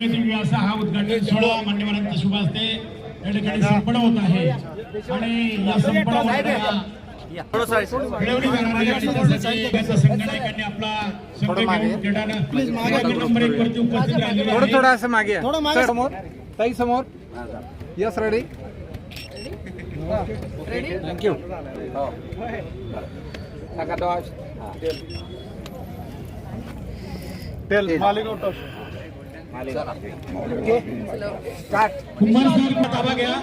व्यासा हा उद्घाटन सोहळा मान्यवरांच्या शुभ हस्ते या ठिकाणी संपन्न होत आहे. आणि या आपला संघ घेऊन नंबर एक वरती उपस्थित राहिलेले थोडं. थोडं असं मागे. या. सर, समोर. ताई समोर. यस रेडी थँक्यू टेल मालिक ताबा घ्या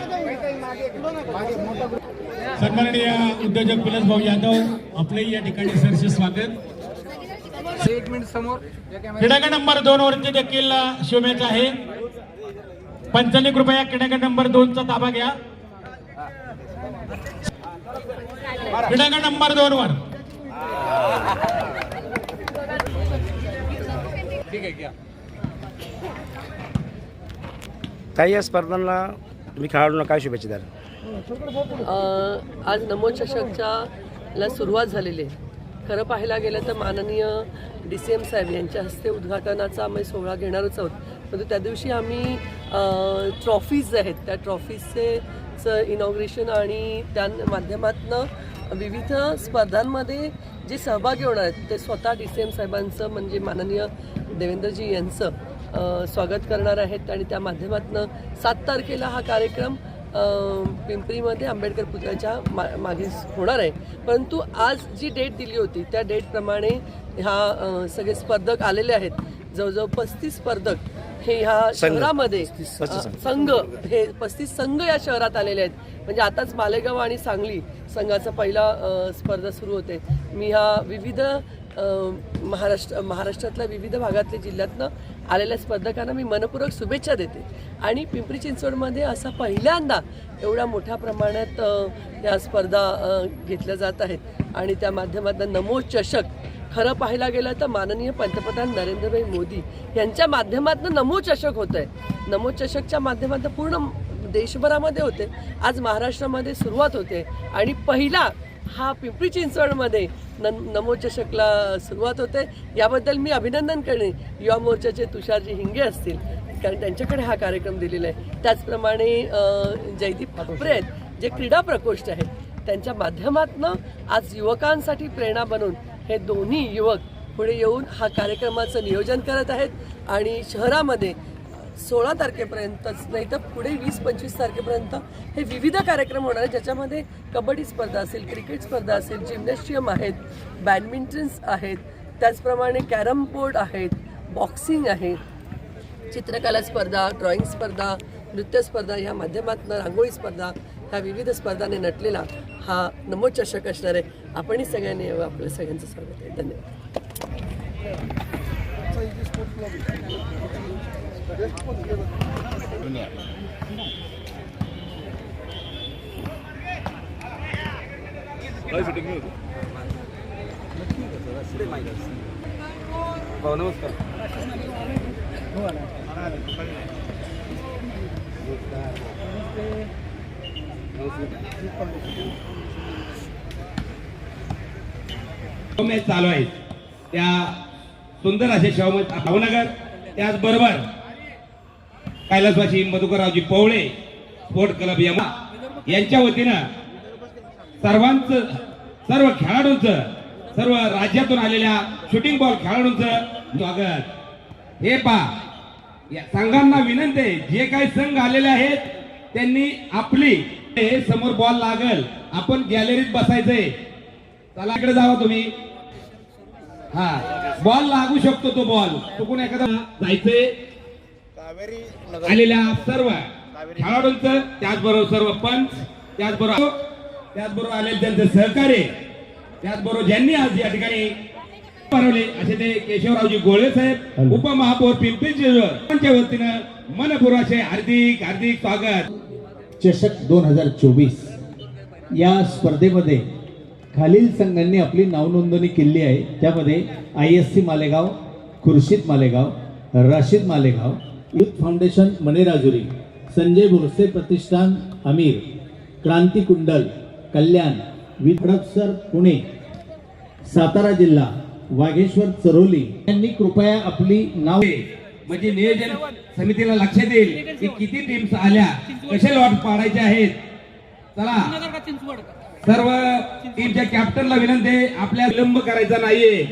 सन्माननीय उद्योजक विलास भाऊ यादव आपले या ठिकाणी सरसे स्वागत. एक मिनिट समोर या नंबर दोन वरती देखील शोभेच आहे. पंचांनी कृपया क्रीडागट नंबर दोनचा ताबा घ्या. क्रीडागट नंबर दोन वर. ठीक आहे घ्या. काही या स्पर्धांना तुम्ही खेळाडूंना काय शुभेच्छा द्याल? अ, आज नमोचषकच्याला सुरुवात झालेली आहे. खरं पाहायला गेलं तर माननीय डी सी एम साहेब यांच्या हस्ते उद्घाटनाचा आम्ही सोहळा घेणारच आहोत. परंतु त्या दिवशी आम्ही ट्रॉफीज आहेत त्या ट्रॉफीजचे चं इनॉग्रेशन आणि त्या माध्यमातनं विविध स्पर्धांमध्ये जे सहभागी होणार आहेत ते स्वतः डी सी एम साहेबांचं म्हणजे माननीय देवेंद्रजी यांचं स्वागत करणार आहेत आणि त्या माध्यमातनं सात तारखेला हा कार्यक्रम पिंपरीमध्ये आंबेडकर पुतळ्याच्या मा मागे होणार आहे परंतु आज जी डेट दिली होती त्या डेटप्रमाणे ह्या सगळे स्पर्धक आलेले आहेत जवळजवळ पस्तीस स्पर्धक हे ह्या. शहरामध्ये संघ. हे पस्तीस संघ या शहरात आलेले आहेत म्हणजे आताच मालेगाव आणि सांगली संघाचा पहिला स्पर्धा सुरू होते मी ह्या विविध महाराष्ट्र महाराष्ट्रातल्या विविध भागातल्या जिल्ह्यातनं आलेल्या स्पर्धकांना मी मनपूर्वक शुभेच्छा देते. आणि पिंपरी चिंचवडमध्ये असा पहिल्यांदा एवढ्या मोठ्या प्रमाणात या स्पर्धा घेतल्या जात आहेत. आणि त्या माध्यमातून नमो चषक खरं पाहायला गेलं तर माननीय पंतप्रधान नरेंद्रभाई मोदी यांच्या माध्यमातून नमो चषक होत आहे नमो चषकच्या माध्यमातून पूर्ण देशभरामध्ये होते. आज महाराष्ट्रामध्ये सुरुवात होते. आणि पहिला हा पिंपरी चिंचवडमध्ये न नमोचषकला सुरुवात होते. याबद्दल मी अभिनंदन करणे. युवा मोर्चाचे तुषारजी हिंगे असतील कारण त्यांच्याकडे हा कार्यक्रम दिलेला आहे. त्याचप्रमाणे जयदीप ठाकरे आहेत जे क्रीडा प्रकोष्ठ आहेत. त्यांच्या माध्यमातनं आज युवकांसाठी प्रेरणा बनून हे दोन्ही युवक पुढे येऊन हा कार्यक्रमाचं नियोजन करत आहेत. आणि शहरामध्ये सोळा तारखेपर्यंतच नाही तर पुढे वीस पंचवीस तारखेपर्यंत हे विविध कार्यक्रम होणार आहेत ज्याच्यामध्ये कबड्डी स्पर्धा असेल क्रिकेट स्पर्धा असेल जिम्नॅशियम आहेत बॅडमिंटन्स आहेत त्याचप्रमाणे कॅरम बोर्ड आहेत बॉक्सिंग आहे चित्रकला स्पर्धा ड्रॉइंग स्पर्धा नृत्य स्पर्धा ह्या माध्यमातून रांगोळी स्पर्धा ह्या विविध स्पर्धांनी नटलेला हा नमो चषक असणार आहे. आपणही सगळ्यांनी आपल्या सगळ्यांचं स्वागत आहे. धन्यवाद. भाऊ नमस्कार मॅच चालू आहेत. त्या सुंदर असे शाहू भावनगर त्याचबरोबर कैलासवासी मधुकररावजी पवळे स्पोर्ट क्लब यमा यांच्या वतीनं सर्वांचं सर्व खेळाडूंचं सर्व राज्यातून आलेल्या शूटिंग बॉल खेळाडूंचं स्वागत. हे पा या संघांना विनंती आहे जे काही संघ आलेले आहेत त्यांनी आपली हे समोर बॉल लागल आपण गॅलरीत बसायचंय. चला इकडे जावा तुम्ही. हा बॉल लागू शकतो तो बॉल चुकून एखादा जायचंय. आलेल्या सर्व खेळाडूंचं त्याचबरोबर सर्व पंच त्याचबरोबर त्याचबरोबर आलेले त्यांचे सहकार्य त्याचबरोबर ज्यांनी आज या ठिकाणी बनवले असे ते केशवरावजी गोळे साहेब उपमहापौर पिंपरी चिंचवडच्या वतीनं मनपूर्वाचे हार्दिक हार्दिक स्वागत. चषक दोन हजार चोवीस. या स्पर्धेमध्ये खालील संघांनी आपली नावनोंदणी केली आहे. त्यामध्ये I S C Malegaon Khurshid Malegaon Rashid Malegaon youth foundation Manirajuri Sanjay Borse प्रतिष्ठान आमिर क्रांती कुंडल कल्याण विधडपसर पुणे सातारा जिल्हा वाघेश्वर चरोली यांनी कृपया आपली नाव म्हणजे नियोजन समितीला लक्षात येईल की किती टीम्स आल्या कसे लॉट पाडायचे आहेत. चला. सर्व टीमच्या कॅप्टनला विनंती आहे आपल्या विलंब करायचा नाहीये.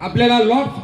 आपल्याला लॉट